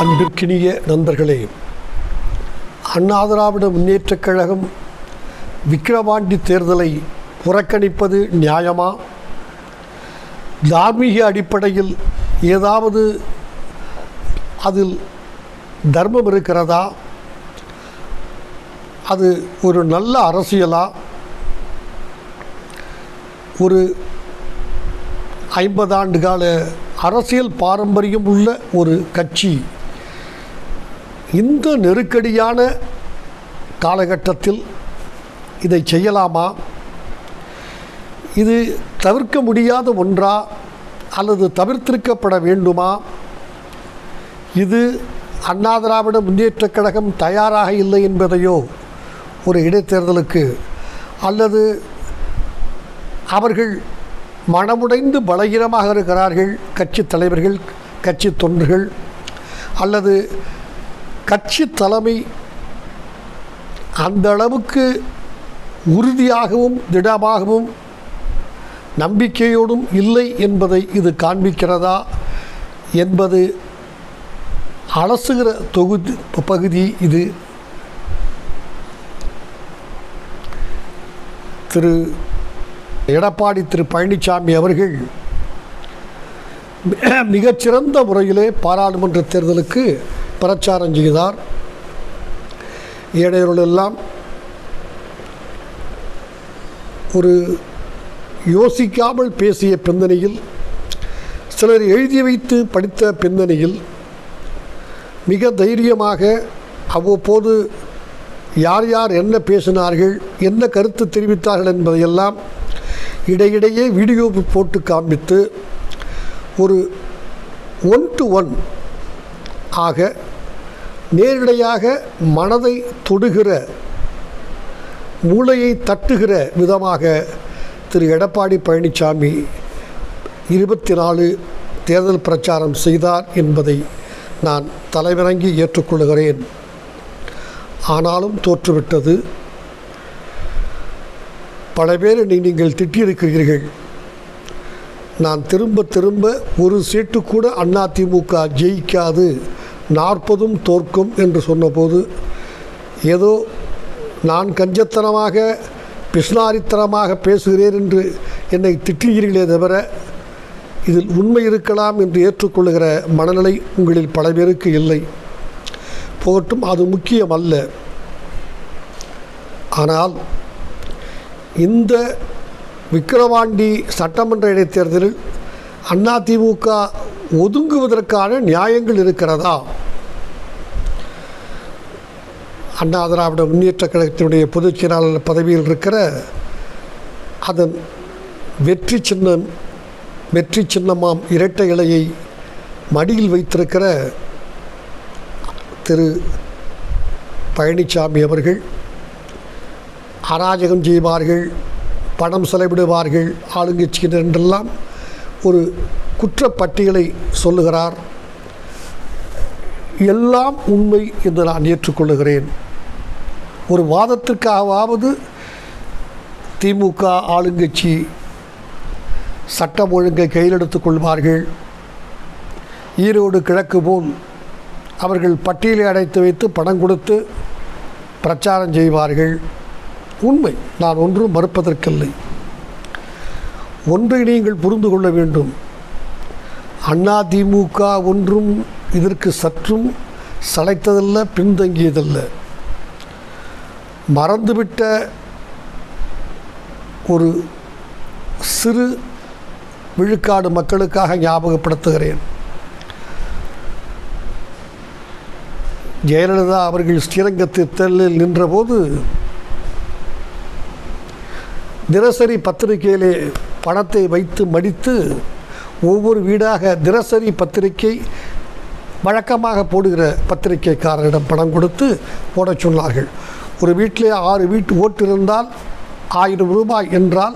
அன்பிற்கினிய நண்பர்களே அண்ணா திராவிட முன்னேற்றக் கழகம் விக்கிரவாண்டி தேர்தலை புறக்கணிப்பது நியாயமா? தார்மீக அடிப்படையில் ஏதாவது அதில் தர்மம் இருக்கிறதா? அது ஒரு நல்ல அரசியலா? ஒரு ஐம்பது ஆண்டு கால அரசியல் பாரம்பரியம் உள்ள ஒரு கட்சி இந்த நெருக்கடியான காலகட்டத்தில் இதை செய்யலாமா? இது தவிர்க்க முடியாத ஒன்றா? அல்லது தவிர்த்திருக்கப்பட வேண்டுமா? இது அண்ணா திராவிட முன்னேற்றக் கழகம் தயாராக இல்லை என்பதையோ ஒரு இடைத்தேர்தலுக்கு அல்லது அவர்கள் மனமுடைந்து பலகீனமாக இருக்கிறார்கள் கட்சி தலைவர்கள் கட்சி தொண்டர்கள் அல்லது கட்சி தலைமை அந்த அளவுக்கு உறுதியாகவும் திடமாகவும் நம்பிக்கையோடும் இல்லை என்பதை இது காண்பிக்கிறதா என்பது அலசுகிற தொகுதி பகுதி இது. திரு எடப்பாடி திரு பழனிசாமி அவர்கள் மிகச்சிறந்த முறையிலே பாராளுமன்ற தேர்தலுக்கு பிரச்சாரம் செய்தார். ஏழைகளெல்லாம் ஒரு யோசிக்காமல் பேசிய பிந்தனையில் சிலர் எழுதி வைத்து படித்த பிந்தனையில் மிக தைரியமாக அவ்வப்போது யார் யார் என்ன பேசினார்கள் என்ன கருத்து தெரிவித்தார்கள் என்பதையெல்லாம் இடையிடையே வீடியோ போட்டு காண்பித்து ஒரு ஒன் டு ஒன் ஆக நேரிடையாக மனதை தொடுகிற மூளையை தட்டுகிற விதமாக திரு எடப்பாடி பழனிசாமி இருபத்தி நாலு தேர்தல் பிரச்சாரம் செய்தார் என்பதை நான் தலைவிறங்கி ஏற்றுக்கொள்கிறேன். ஆனாலும் தோற்றுவிட்டது. பல பேர் என்னை நீங்கள் திட்டியிருக்கிறீர்கள். நான் திரும்ப திரும்ப ஒரு சீட்டு கூட அதிமுக ஜெயிக்காது. நாற்பதும் தோற்கும் என்று சொன்னபோது ஏதோ நான் கஞ்சத்தனமாக பிஸ்னாரித்தனமாக பேசுகிறேன் என்று என்னை திட்டுகிறீர்களே தவிர இதில் உண்மை இருக்கலாம் என்று ஏற்றுக்கொள்கிற மனநிலை உங்களில் பல பேருக்கு இல்லை. போகட்டும் அது முக்கியம் அல்ல ஆனால் இந்த விக்கிரவாண்டி சட்டமன்ற இடைத்தேர்தலில் அதிமுக ஒதுங்குவதற்கான நியாயங்கள் இருக்கிறதா? அண்ணா திராவிட முன்னேற்ற கழகத்தினுடைய பொதுச் செயலாளர் பதவியில் இருக்கிற அதன் வெற்றி சின்னம் வெற்றி சின்னமாம் இரட்டை இலையை மடியில் வைத்திருக்கிற திரு பழனிசாமி அவர்கள் அராஜகம் செய்வார்கள் பணம் செலவிடுவார்கள் ஆளுங்கட்சியினர் என்றெல்லாம் ஒரு குற்றப்பட்டியலை சொல்லுகிறார். எல்லாம் உண்மை என்று நான் ஏற்றுக்கொள்ளுகிறேன். ஒரு வாதத்திற்காகவாவது திமுக ஆளுங்கட்சி சட்டம் ஒழுங்கை கையிலெடுத்துக் கொள்வார்கள். ஈரோடு கிழக்கு போல் அவர்கள் பட்டியலை அடைத்து வைத்து பணம் கொடுத்து பிரச்சாரம் செய்வார்கள். உண்மை நான் ஒன்றும் மறுப்பதற்கில்லை. ஒன்றை நீங்கள் புரிந்து கொள்ள வேண்டும். அண்ணா திமுக ஒன்றும் இதற்கு சற்றும் சளைத்ததல்ல பின்தங்கியதல்ல. மறந்துவிட்ட ஒரு சிறு விழுக்காடு மக்களுக்காக ஞாபகப்படுத்துகிறேன். ஜெயலலிதா அவர்கள் ஸ்ரீரங்கத்து தேர்தலில் நின்றபோது தினசரி பத்திரிகையிலே பணத்தை வைத்து மடித்து ஒவ்வொரு வீடாக தினசரி பத்திரிகை வழக்கமாக போடுகிற பத்திரிகைக்காரரிடம் பணம் கொடுத்து போடச் சொன்னார்கள். ஒரு வீட்டிலே ஆறு வீட்டு ஓட்டு இருந்தால் ஆயிரம் ரூபாய் என்றால்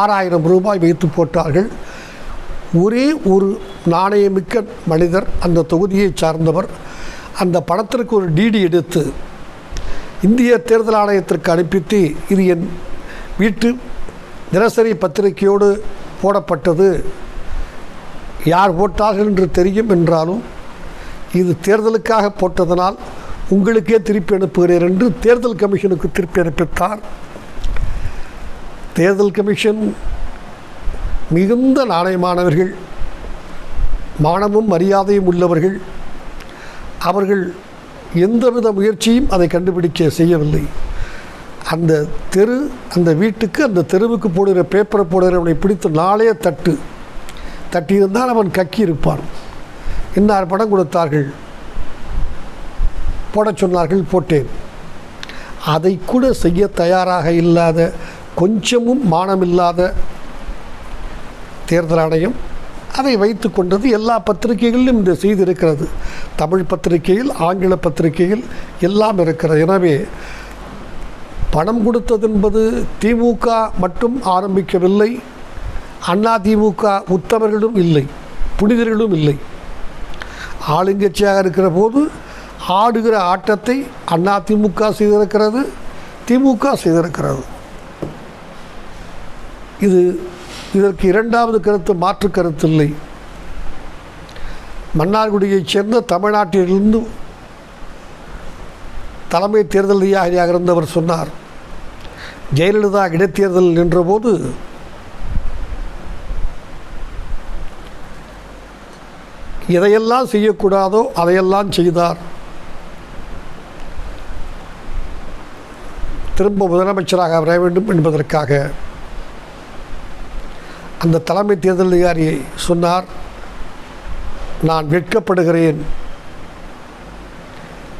ஆறாயிரம் ரூபாய் வைத்து போட்டார்கள். ஒரே ஒரு நாணயமிக்க மனிதர் அந்த தொகுதியை சார்ந்தவர். அந்த பணத்திற்கு ஒரு டிடி எடுத்து இந்திய தேர்தல் ஆணையத்திற்கு அனுப்பித்து இது என் வீட்டு தினசரி பத்திரிகையோடு போடப்பட்டது. யார் போட்டார்கள் என்று தெரியும் என்றாலும் இது தேர்தலுக்காக போட்டதனால் உங்களுக்கே திருப்பி அனுப்புகிறேன் என்று தேர்தல் கமிஷனுக்கு திருப்பி அனுப்பித்தார். தேர்தல் கமிஷன் மிகுந்த நாணயமானவர்கள் மானமும் மரியாதையும் உள்ளவர்கள். அவர்கள் எந்தவித முயற்சியும் அதை கண்டுபிடிக்க செய்யவில்லை. அந்த தெரு அந்த வீட்டுக்கு அந்த தெருவுக்கு போடுகிற பேப்பரை போடுகிறவனை பிடித்து நாளே தட்டு. தட்டியிருந்தால் அவன் கக்கி இருப்பான் இன்னார் படம் கொடுத்தார்கள்? போடச் சொன்னார்கள் போட்டேன். அதை கூட செய்ய தயாராக இல்லாத கொஞ்சமும் மானமில்லாத தேர்தல் ஆணையம் அதை வைத்து கொண்டது எல்லா பத்திரிகைகளிலும் இந்த செய்தி இருக்கிறது தமிழ் பத்திரிகையில் ஆங்கில பத்திரிகையில் எல்லாம் இருக்கிறது எனவே பணம் கொடுத்தது என்பது திமுக மட்டும் ஆரம்பிக்கவில்லை. அண்ணா திமுக உத்தவர்களும் இல்லை புனிதர்களும் இல்லை. ஆளுங்கட்சியாக இருக்கிற போது ஆடுகிற ஆட்டத்தை அண்ணா திமுக செய்திருக்கிறது திமுக செய்திருக்கிறது. இது இதற்கு இரண்டாவது கருத்து மாற்று கருத்து இல்லை. மன்னார்குடியைச் சேர்ந்த தமிழ்நாட்டிலிருந்து தலைமை தேர்தல் அதிகாரியாக இருந்தவர் சொன்னார் ஜெயலலிதா இடைத்தேர்தல் நின்றபோது எதையெல்லாம் செய்யக்கூடாதோ அதையெல்லாம் செய்தார். திரும்ப முதலமைச்சராக வர வேண்டும் என்பதற்காக அந்த தலைமை தேர்தல் அதிகாரி சொன்னார். நான் வெட்கப்படுகிறேன்.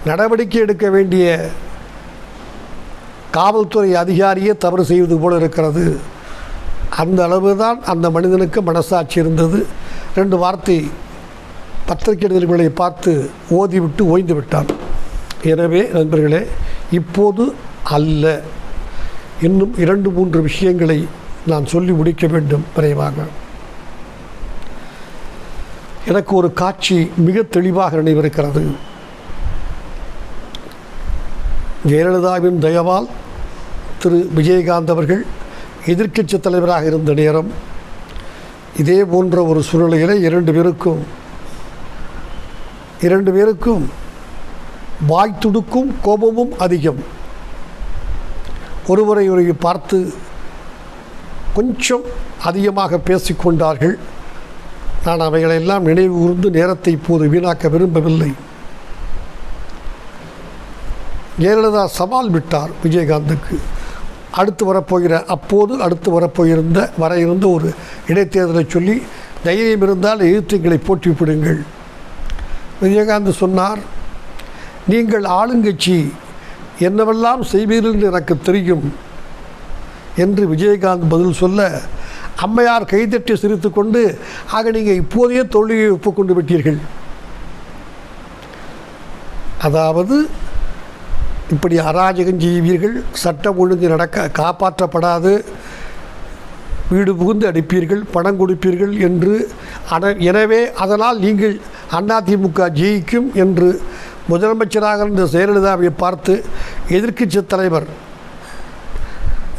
நடவடிக்கை எடுக்க வேண்டிய காவல்துறை அதிகாரியே தவறு செய்வது போல இருக்கிறது. அந்த அளவு தான் அந்த மனிதனுக்கு மனசாட்சி இருந்தது. ரெண்டு வார்த்தை பத்திரிகை நிருபர்களை பார்த்து ஓதிவிட்டு ஓய்ந்து விட்டான் எனவே நண்பர்களே இப்போது அல்ல. இன்னும் இரண்டு மூன்று விஷயங்களை நான் சொல்லி முடிக்க வேண்டும் விரைவாக. எனக்கு ஒரு காட்சி மிக தெளிவாக நினைவிருக்கிறது. ஜெயலலிதாவின் தயவால் திரு விஜயகாந்த் அவர்கள் எதிர்க்கட்சி தலைவராக இருந்த நேரம் இதே போன்ற ஒரு சூழ்நிலையில் இரண்டு பேருக்கும் இரண்டு பேருக்கும் வாய் துடுக்கும் கோபமும் அதிகம். ஒருவரை ஒரு பார்த்து கொஞ்சம் அதிகமாக பேசிக்கொண்டார்கள். நான் அவைகளெல்லாம் நினைவு கூர்ந்து நேரத்தை இப்போது வீணாக்க விரும்பவில்லை. ஜெயலலிதா சவால் விட்டார் விஜயகாந்துக்கு. அடுத்து வரப்போகிற அப்போது அடுத்து வரப்போயிருந்த வர இருந்த ஒரு இடைத்தேர்தலை சொல்லி தைரியம் இருந்தால் எதிர்த்துங்களை போட்டிவிடுங்கள் விஜயகாந்த் சொன்னார் நீங்கள் ஆளுங்கட்சி என்னவெல்லாம் செய்வீர்கள் என்று எனக்கு தெரியும். என்று விஜயகாந்த் பதில் சொல்ல அம்மையார் கைதட்டி சிரித்து கொண்டு ஆக நீங்கள் இப்போதைய தோல்வியை ஒப்புக்கொண்டு விட்டீர்கள். அதாவது இப்படி அராஜகம் செய்வீர்கள் சட்டம் ஒழுங்கு நடக்க காப்பாற்றப்படாது வீடு புகுந்து அடிப்பீர்கள் பணம் கொடுப்பீர்கள் என்று அன எனவே அதனால் நீங்கள் அதிமுக ஜெயிக்கும் என்று முதலமைச்சராக இருந்த ஜெயலலிதாவை பார்த்து எதிர்க்கட்சி தலைவர்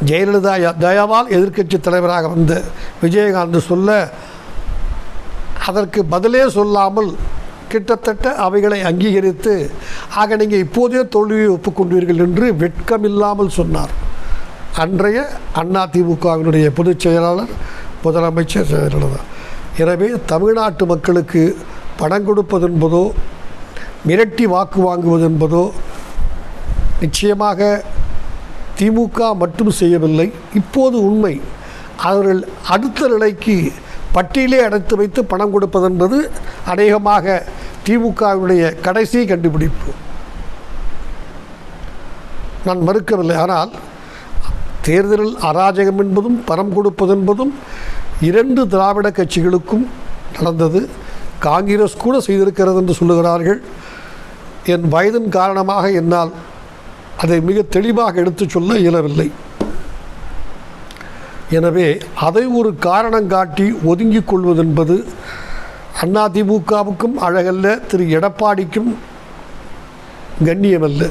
ஜெயலலிதா தயாவால் எதிர்க்கட்சி தலைவராக வந்த விஜயகாந்த் சொல்ல அதற்கு பதிலே சொல்லாமல் கிட்டத்தட்ட அவைகளை அங்கீகரித்து ஆக நீங்கள் இப்போதே தோல்வியை ஒப்புக்கொண்டீர்கள் என்று வெட்கமில்லாமல் சொன்னார். அன்றைய அதிமுகவினுடைய பொதுச் செயலாளர் முதலமைச்சர் ஜெயலலிதா. எனவே தமிழ்நாட்டு மக்களுக்கு பணம் கொடுப்பதென்பதோ மிரட்டி வாக்கு வாங்குவது என்பதோ நிச்சயமாக திமுக மட்டும் செய்யவில்லை. இப்போது உண்மை. அவர்கள் அடுத்த நிலைக்கு பட்டியலே அடைத்து வைத்து பணம் கொடுப்பதென்பது அநேகமாக திமுகவினுடைய கடைசி கண்டுபிடிப்பு. நான் மறுக்கவில்லை. ஆனால் தேர்தலில் அராஜகம் என்பதும் பணம் கொடுப்பதென்பதும் இரண்டு திராவிட கட்சிகளுக்கும் நடந்தது. காங்கிரஸ் கூட செய்திருக்கிறது என்று சொல்லுகிறார்கள். என் வயதின் காரணமாக என்னால் அதை மிக தெளிவாக எடுத்துச் சொல்ல இயலவில்லை. எனவே அதை ஒரு காரணம் காட்டி ஒதுங்கிக் கொள்வதென்பது அதிமுகவுக்கும் அழகல்ல திரு எடப்பாடிக்கும் கண்ணியமல்ல.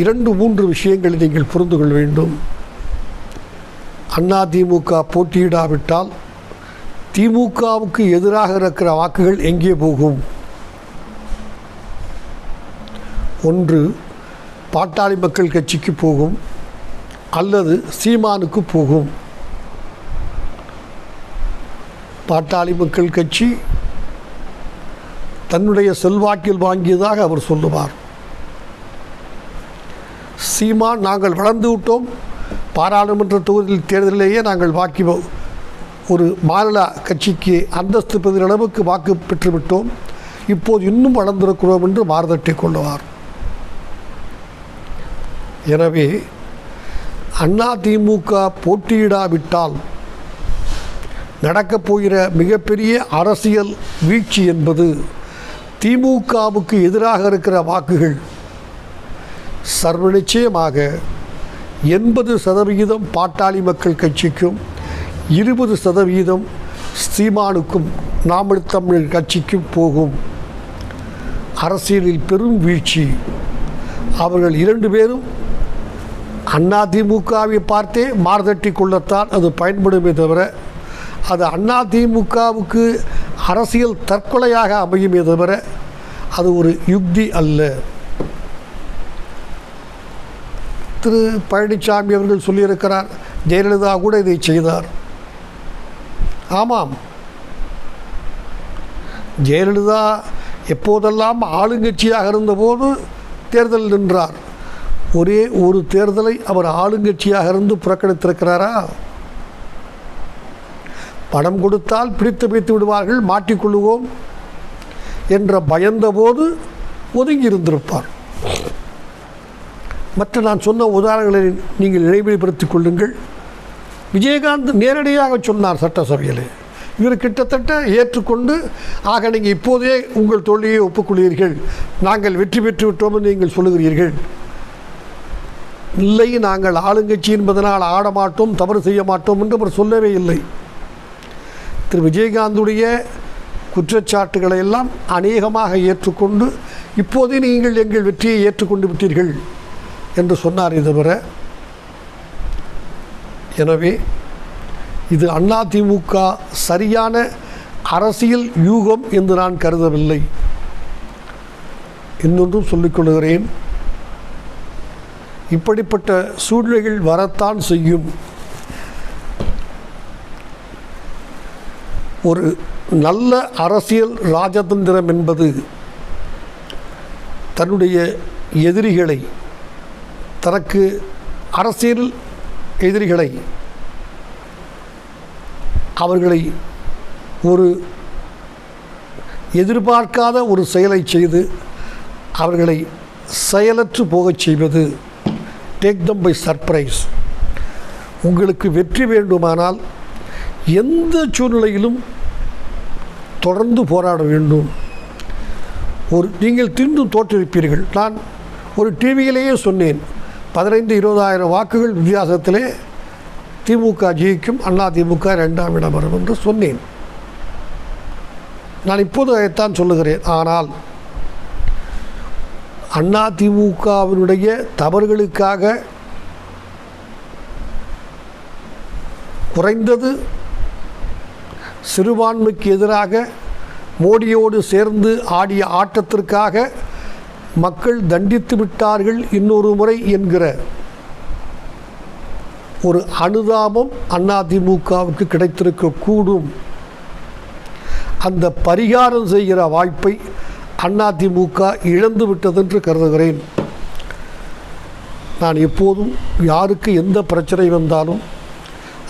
இரண்டு மூன்று விஷயங்களை நீங்கள் புரிந்து கொள்ள வேண்டும். அதிமுக போட்டியிடாவிட்டால் திமுகவுக்கு எதிராக இருக்கிற வாக்குகள் எங்கே போகும்? ஒன்று பாட்டாளி மக்கள் கட்சிக்கு போகும் அல்லது சீமானுக்கு போகும். பாட்டாளி மக்கள் கட்சி தன்னுடைய செல்வாக்கில் வாங்கியதாக அவர் சொல்லுவார். சீமான் நாங்கள் வளர்ந்து விட்டோம். பாராளுமன்ற தொகுதியில் தேர்தலிலேயே நாங்கள் வாக்கி ஒரு மாநில கட்சிக்கு அந்தஸ்து பெறுகிற அளவுக்கு வாக்கு பெற்றுவிட்டோம். இப்போது இன்னும் வளர்ந்திருக்கிறோம் என்று மாறுதட்டி கொள்ளுவார். எனவே அண்ணா திமுக போட்டியிடாவிட்டால் நடக்கப் போகிற மிகப்பெரிய அரசியல் வீழ்ச்சி என்பது திமுகவுக்கு எதிராக இருக்கிற வாக்குகள் சர்வ நிச்சயமாக எண்பது சதவிகிதம் பாட்டாளி மக்கள் கட்சிக்கும் இருபது சதவிகிதம் சீமானுக்கும் நாமல் தமிழ் கட்சிக்கும் போகும். அரசியலில் பெரும் வீழ்ச்சி. அவர்கள் இரண்டு பேரும் அதிமுகவை பார்த்தே மார்தட்டி கொள்ளத்தான் அது பயன்படுமே தவிர அது அதிமுகவுக்கு அரசியல் தற்கொலையாக அமையுமே தவிர அது ஒரு யுக்தி அல்ல. திரு பழனிசாமி அவர்கள் சொல்லியிருக்கிறார் ஜெயலலிதா கூட இதை செய்தார். ஆமாம். ஜெயலலிதா எப்போதெல்லாம் ஆளுங்கட்சியாக இருந்தபோது தேர்தல் நின்றார். ஒரே ஒரு தேர்தலை அவர் ஆளுங்கட்சியாக இருந்து புறக்கணித்திருக்கிறாரா? பணம் கொடுத்தால் பிடித்து வைத்து விடுவார்கள் மாட்டிக்கொள்ளுவோம் என்ற பயந்தபோது ஒதுங்கி இருந்திருப்பார். மற்ற நான் சொன்ன உதாரணங்களை நீங்கள் நினைவுபடுத்திக் கொள்ளுங்கள். விஜயகாந்த் நேரடியாக சொன்னார் சட்டசபையில். இவர் கிட்டத்தட்ட ஏற்றுக்கொண்டு ஆக நீங்கள் இப்போதே உங்கள் தோல்வியை ஒப்புக்கொள்கிறீர்கள். நாங்கள் வெற்றி பெற்று விட்டோம் என்று நீங்கள் சொல்லுகிறீர்கள். இல்லை நாங்கள் ஆளுங்கட்சி என்பதனால் ஆட மாட்டோம் தவறு செய்ய மாட்டோம் என்று அவர் சொல்லவே இல்லை. திரு விஜயகாந்துடைய குற்றச்சாட்டுகளை எல்லாம் அநேகமாக ஏற்றுக்கொண்டு இப்போதே நீங்கள் எங்கள் வெற்றியை ஏற்றுக்கொண்டு விட்டீர்கள் என்று சொன்னார் இதுவரை. எனவே இது அதிமுக சரியான அரசியல் யூகம் என்று நான் கருதவில்லை. இன்னொன்றும் சொல்லிக்கொள்கிறேன் இப்படிப்பட்ட சூழ்நிலைகள் வரத்தான் செய்யும். ஒரு நல்ல அரசியல் ராஜதந்திரம் என்பது தன்னுடைய எதிரிகளை தனக்கு அரசியல் எதிரிகளை அவர்களை ஒரு எதிர்பார்க்காத ஒரு செயலை செய்து அவர்களை செயலற்று போகச் செய்வது டேக் தம் பை சர்ப்ரைஸ் உங்களுக்கு வெற்றி வேண்டுமானால் எந்த சூழ்நிலையிலும் தொடர்ந்து போராட வேண்டும். ஒரு நீங்கள் தின்று தோற்றிருப்பீர்கள் நான் ஒரு டிவியிலேயே சொன்னேன். பதினைந்து இருபதாயிரம் வாக்குகள் வித்தியாசத்திலே திமுக ஜெயிக்கும் அண்ணா திமுக ரெண்டாம் இடம் வரும் என்று சொன்னேன். நான் இப்போது அதைத்தான் சொல்லுகிறேன். ஆனால் அண்ணா திமுகவினுடைய தவறுகளுக்காக குறைந்தது சிறுபான்மைக்கு எதிராக மோடியோடு சேர்ந்து ஆடிய ஆட்டத்திற்காக மக்கள் தண்டித்து விட்டார்கள் இன்னொரு முறை என்கிற ஒரு அனுதாபம் அதிமுகவுக்கு கிடைத்திருக்கக்கூடும். அந்த பரிகாரம் செய்கிற வாய்ப்பை அதிமுக இழந்து விட்டதென்று கருதுகிறேன். நான் எப்போதும் யாருக்கு எந்த பிரச்சனை வந்தாலும்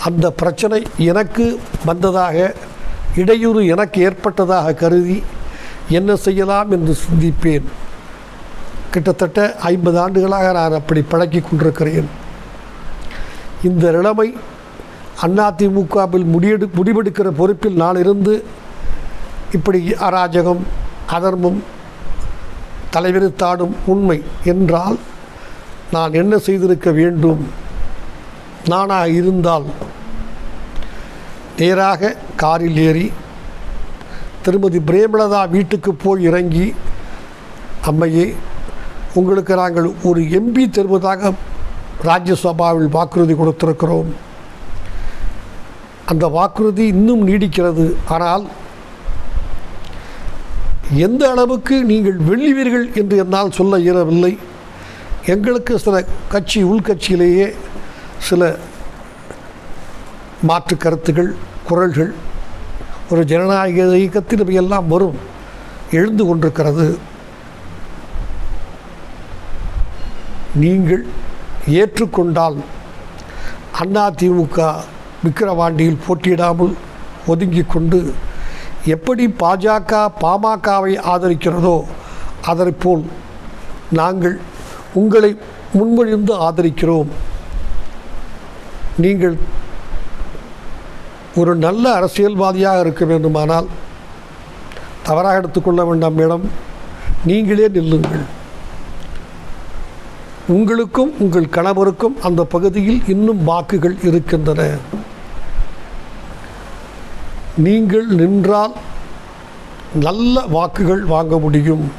அந்த பிரச்சனை எனக்கு வந்ததாக இடையூறு எனக்கு ஏற்பட்டதாக கருதி என்ன செய்யலாம் என்று சிந்திப்பேன். கிட்டத்தட்ட ஐம்பது ஆண்டுகளாக நான் அப்படி பழக்கி கொண்டிருக்கிறேன். இந்த நிலைமை அதிமுகவில் முடியெடு முடிவெடுக்கிற பொறுப்பில் நான் இருந்து இப்படி அராஜகம் அதர்மம் தலைவிரித்தாடும் உண்மை என்றால் நான் என்ன செய்திருக்க வேண்டும்? நானாக இருந்தால். நேராக காரில் ஏறி திருமதி பிரேமலதா வீட்டுக்கு போய் இறங்கி அம்மையே உங்களுக்கு நாங்கள் ஒரு எம்பி தருவதாக ராஜ்யசபாவில் வாக்குறுதி கொடுத்திருக்கிறோம். அந்த வாக்குறுதி இன்னும் நீடிக்கிறது. ஆனால் எந்த அளவுக்கு நீங்கள் வெல்லுவீர்கள் என்று என்னால் சொல்ல இயலவில்லை. எங்களுக்கு சில கட்சி உள்கட்சியிலேயே சில மாற்று கருத்துகள் குரல்கள் ஒரு ஜனநாயக இயக்கத்தில் இவையெல்லாம் வரும் எழுந்து கொண்டிருக்கிறது. நீங்கள் ஏற்றுக்கொண்டால் அதிமுக விக்கிரவாண்டியில் போட்டியிடாமல் ஒதுங்கி கொண்டு எப்படி பாஜக பாமகவை ஆதரிக்கிறதோ அதைப்போல் நாங்கள் உங்களை முன்மொழிந்து ஆதரிக்கிறோம். நீங்கள் ஒரு நல்ல அரசியல்வாதியாக இருக்க வேண்டுமானால் தவறாக எடுத்துக்கொள்ள வேண்டாம் மேடம். நீங்களே நில்லுங்கள். உங்களுக்கும் உங்கள் கணவருக்கும் அந்த பகுதியில் இன்னும் வாக்குகள் இருக்கின்றன. நீங்கள் நின்றால் நல்ல வாக்குகள் வாங்க முடியும்.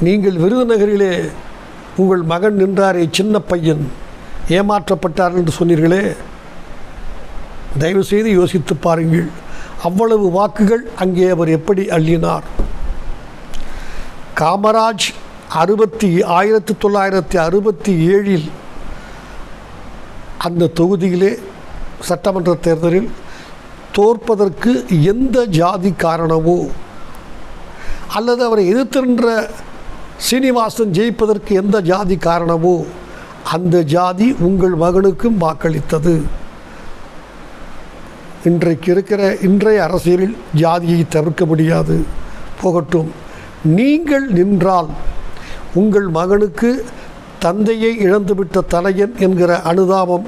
நீங்கள் விருதுநகரிலே உங்கள் மகன் நின்றாரே சின்ன பையன். ஏமாற்றப்பட்டார் என்று சொன்னீர்களே. தயவுசெய்து யோசித்து பாருங்கள். அவ்வளவு வாக்குகள் அங்கே அவர் எப்படி அள்ளினார்? காமராஜ் அறுபத்தி ஆயிரத்தி தொள்ளாயிரத்தி அறுபத்தி ஏழில் அந்த தொகுதியிலே சட்டமன்ற தேர்தலில் தோற்பதற்கு எந்த ஜாதி காரணமோ அல்லது அவரை எதிர்த்திருந்த சீனிவாசன் ஜெயிப்பதற்கு எந்த ஜாதி காரணமோ அந்த ஜாதி உங்கள் மகனுக்கும் வாக்களித்தது. இன்றைக்கு இருக்கிற இன்றைய அரசியலில் ஜாதியை தவிர்க்க முடியாது. போகட்டும் நீங்கள் நின்றால் உங்கள் மகனுக்கு தந்தையை இழந்துவிட்ட தலையன் என்கிற அனுதாபம்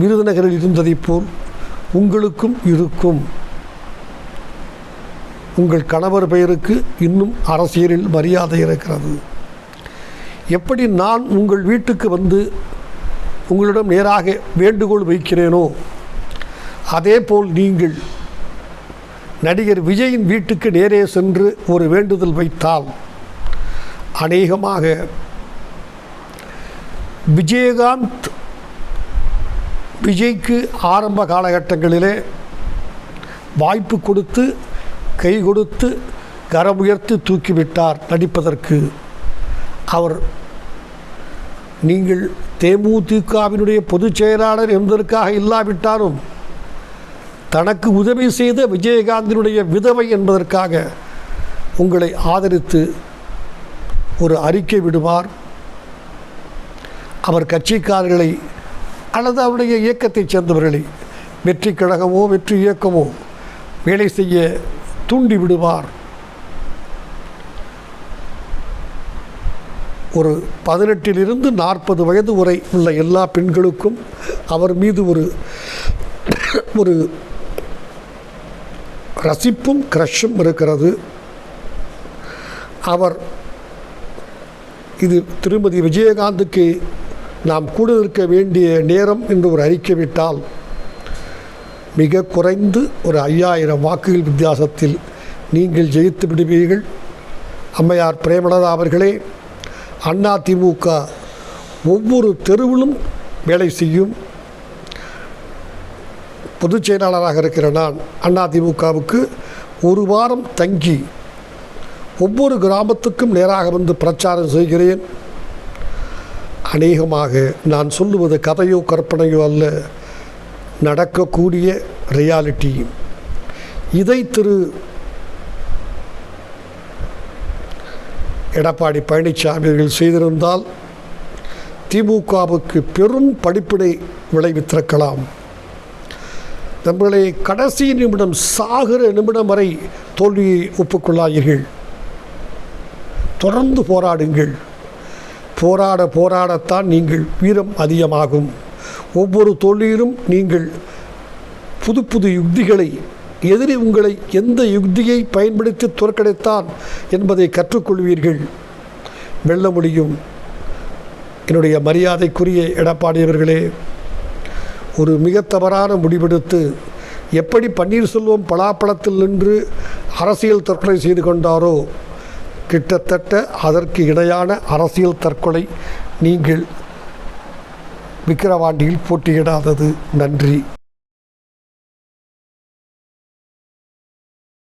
விருதுநகரில் இருந்ததைப் போல் உங்களுக்கும் இருக்கும். உங்கள் கணவர் பெயருக்கு இன்னும் அரசியலில் மரியாதை இருக்கிறது. எப்படி நான் உங்கள் வீட்டுக்கு வந்து உங்களிடம் நேராக வேண்டுகோள் வைக்கிறேனோ அதேபோல் நீங்கள் நடிகர் விஜயின் வீட்டுக்கு நேரே சென்று ஒரு வேண்டுதல் வைத்தால் அநேகமாக விஜயகாந்த் விஜய்க்கு ஆரம்ப காலகட்டங்களிலே வாய்ப்பு கொடுத்து கை கொடுத்து கரம் உயர்த்தி தூக்கிவிட்டார் நடிப்பதற்கு. அவர் நீங்கள் தேமுதிகவினுடைய பொதுச் செயலாளர் என்பதற்காக இல்லாவிட்டாலும் தனக்கு உதவி செய்த விஜயகாந்தினுடைய விதவை என்பதற்காக உங்களை ஆதரித்து ஒரு அறிக்கை விடுவார். அவர் கட்சிக்காரர்களை அல்லது அவருடைய இயக்கத்தைச் சேர்ந்தவர்களை வெற்றி கழகமோ வெற்றி இயக்கமோ வேலை செய்ய தூண்டி விடுவார். ஒரு பதினெட்டிலிருந்து நாற்பது வயது வரை உள்ள எல்லா பெண்களுக்கும் அவர் மீது ஒரு ஒரு ரசிப்பும் க்ரஷும் இருக்கிறது. அவர் இது திருமதி விஜயகாந்துக்கு நாம் கூட இருக்க வேண்டிய நேரம் என்று ஒரு அறிக்கை விட்டால் மிக குறைந்து ஒரு ஐயாயிரம் வாக்குகள் வித்தியாசத்தில் நீங்கள் ஜெயித்து விடுவீர்கள். அம்மையார் பிரேமலதா அவர்களே அண்ணா திமுக ஒவ்வொரு தெருவிலும் வேலை செய்யும் பொதுச் செயலாளராக இருக்கிற நான் அதிமுகவுக்கு ஒரு வாரம் தங்கி ஒவ்வொரு கிராமத்துக்கும் நேராக வந்து பிரச்சாரம் செய்கிறேன். அநேகமாக நான் சொல்லுவது கதையோ கற்பனையோ அல்ல நடக்கக்கூடிய ரியாலிட்டி இதை திரு எடப்பாடி பழனிசாமி அவர்கள் செய்திருந்தால் திமுகவுக்கு பெரும் படிப்பினை விளைவித்திருக்கலாம். நம்மளை கடைசி நிமிடம் சாகிற நிமிடம் வரை தோல்வியை ஒப்புக்கொள்ளாதீர்கள். தொடர்ந்து போராடுங்கள். போராட போராடத்தான் நீங்கள் வீரம் அதிகமாகும். ஒவ்வொரு தொழிலும் நீங்கள் புது புது யுக்திகளை எதிரி உங்களை எந்த யுக்தியை பயன்படுத்தி தோற்கடைத்தான் என்பதை கற்றுக்கொள்வீர்கள். வெல்ல முடியும். என்னுடைய மரியாதைக்குரிய எடப்பாடியவர்களே ஒரு மிக தவறான முடிவெடுத்து எப்படி பன்னீர்செல்வம் பலாப்பழத்தில் நின்று அரசியல் தற்கொலை செய்து கொண்டாரோ கிட்டத்தட்ட அதற்கு இணையான அரசியல் தற்கொலை நீங்கள் விக்கிரவாண்டியில் போட்டியிடாதது. நன்றி.